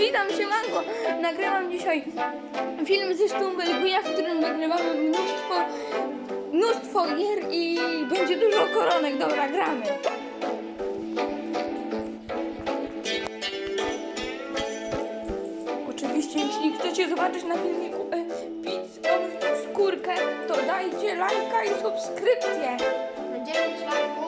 Witam się, Mango. Nagrywam dzisiaj film ze Stumbleguya, w którym nagrywamy mnóstwo, mnóstwo gier i będzie dużo koronek. Dobra, gramy. Oczywiście, jeśli chcecie zobaczyć na filmiku e, pizzą skórkę, to dajcie lajka i subskrypcję. Na 9 lajków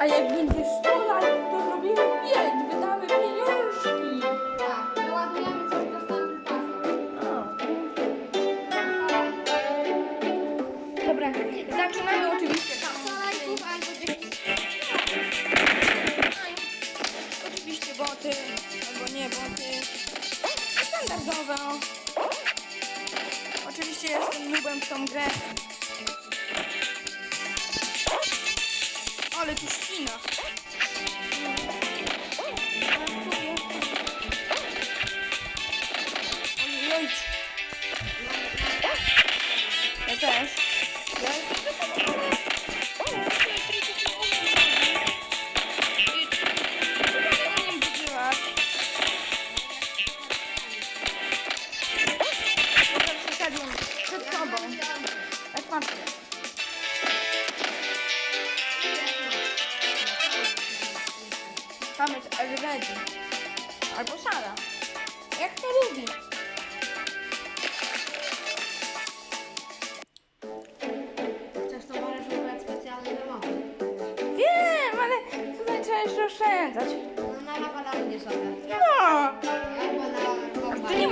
a jak będzie 100 lajków, to zrobimy 5, wydamy pieniążki. Tak, doładujemy coś do standardu. Dobra, zaczynamy oczywiście tam. 100 lajków albo 10 Oczywiście boty, albo nie boty. Standardowe. Oczywiście jestem nubem w tą grę.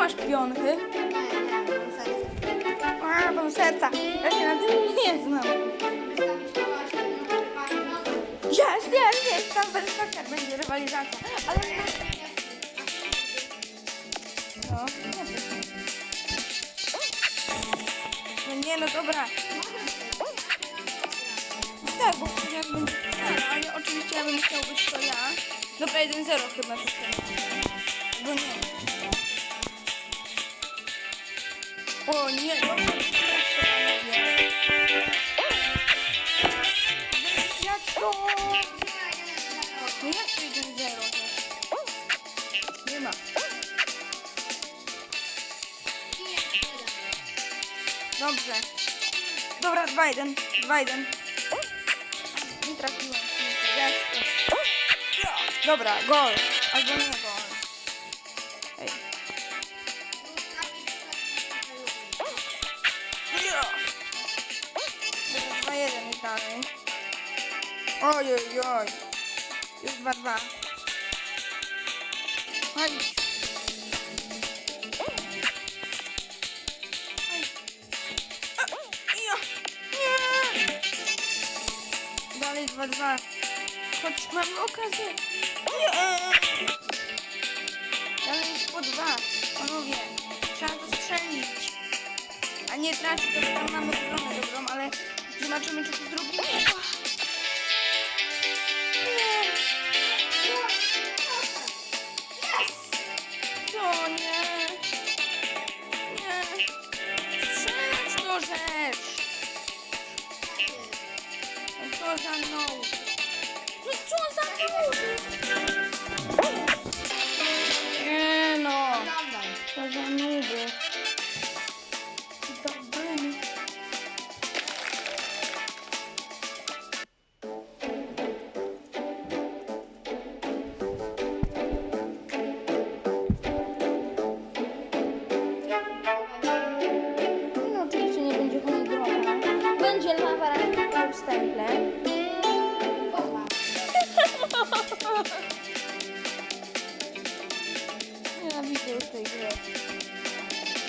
Masz serce. A, mam serca. Ja się na tym nie znam. Jest, jest, jest. Tam bez fakta będzie rywalizacja. Ale... No, nie. No nie, no dobra. Tak, bo jak będzie finale, ale oczywiście ja bym chciał być to ja. Dobra, 1-0 chyba system. Bo nie. O nie, dobra, jak to? No jak to 1-0 też? Nie ma. Dobrze. Dobra, 2-1. 2-1. Nie trafiłem. Jeszcze. Ja. Dobra, gol. Albo nie gol. Dalej. Oj, oj. Już 2-2. Chodź. Ja. Nie. Dalej 2-2. Choć mam okazję. Nie. Dalej jest po 2. Panowie, trzeba to strzelić. A nie tracić, to tam mamy obronę dobrą, ale zobaczymy, czy to zrobimy.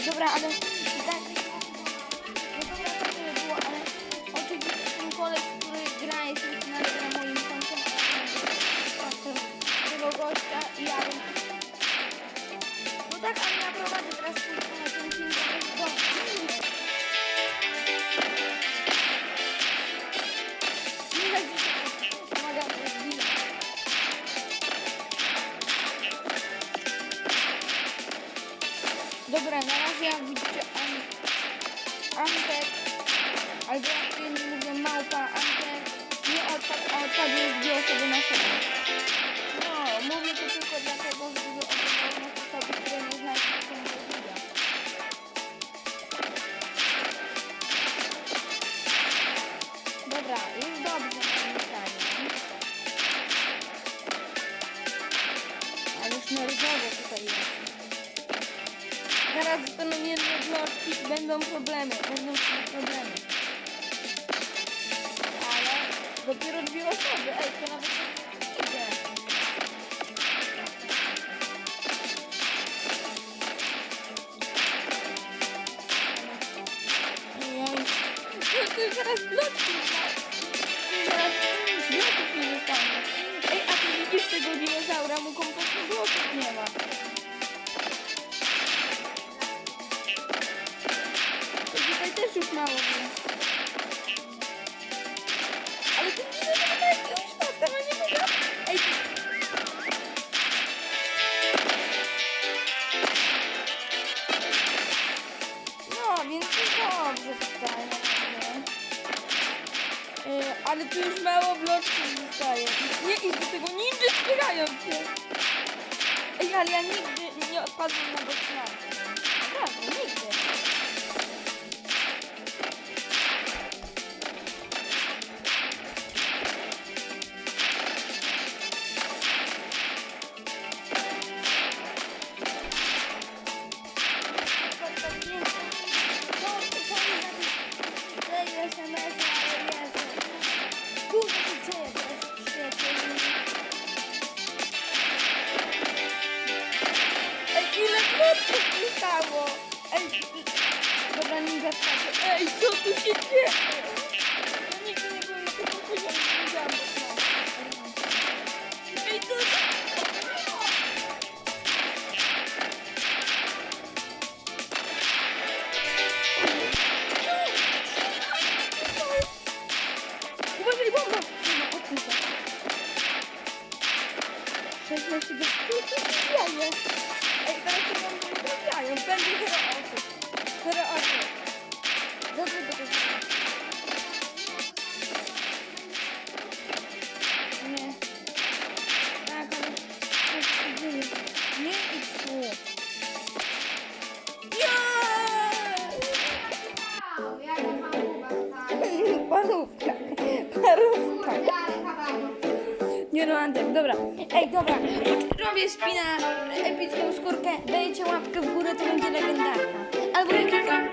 Dobra, ale tak. No dobra, to nie było, ale oczywiście ten koleś, który gra jest na, moim a ja tego gościa i ja. No tak, ale ja prowadzę teraz swój albo jak inni mówią małpa Antek, sobie na siebie. No, mówię to tylko dlatego, żeby oglądały nas osoby, które nie znają tego wideo. Dobra, już dobrze moim. Ale już nerwowo tutaj jest. Zaraz zostaną jedne bloczki i będą problemy. Będą problemy. Dopiero dwie osoby. Ej, to nawet nie idzie. No to zaraz bloczki Zaraz bloków nie zostanie. Ej, a ty widzisz tego dinozaura? Mu kompletnie bloków nie ma. To tutaj też już mało było. Ninja, spierają cię. Ej, ale ja nigdy nie odpadłem na gospodarkę. Zostało! Ej, dobra, ninja skacze. Ej, co tu się dzieje? Antek, dobra. Ej, dobra. Robię spina, epicką skórkę. Dajecie łapkę w górę, to będzie legendarka. Albo siatka.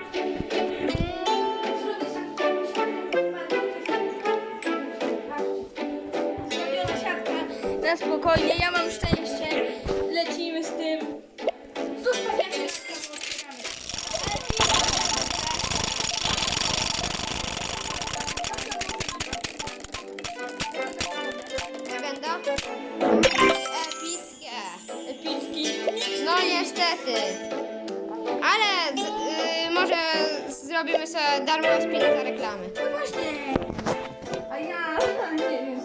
Na spokojnie, ja mam szczęście. Zrobimy sobie darmowe spiny za reklamy. No właśnie. A ja nie wiem.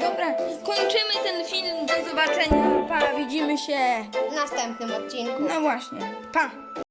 Dobra, kończymy ten film. Do zobaczenia. Pa, widzimy się. W następnym odcinku. No właśnie. Pa.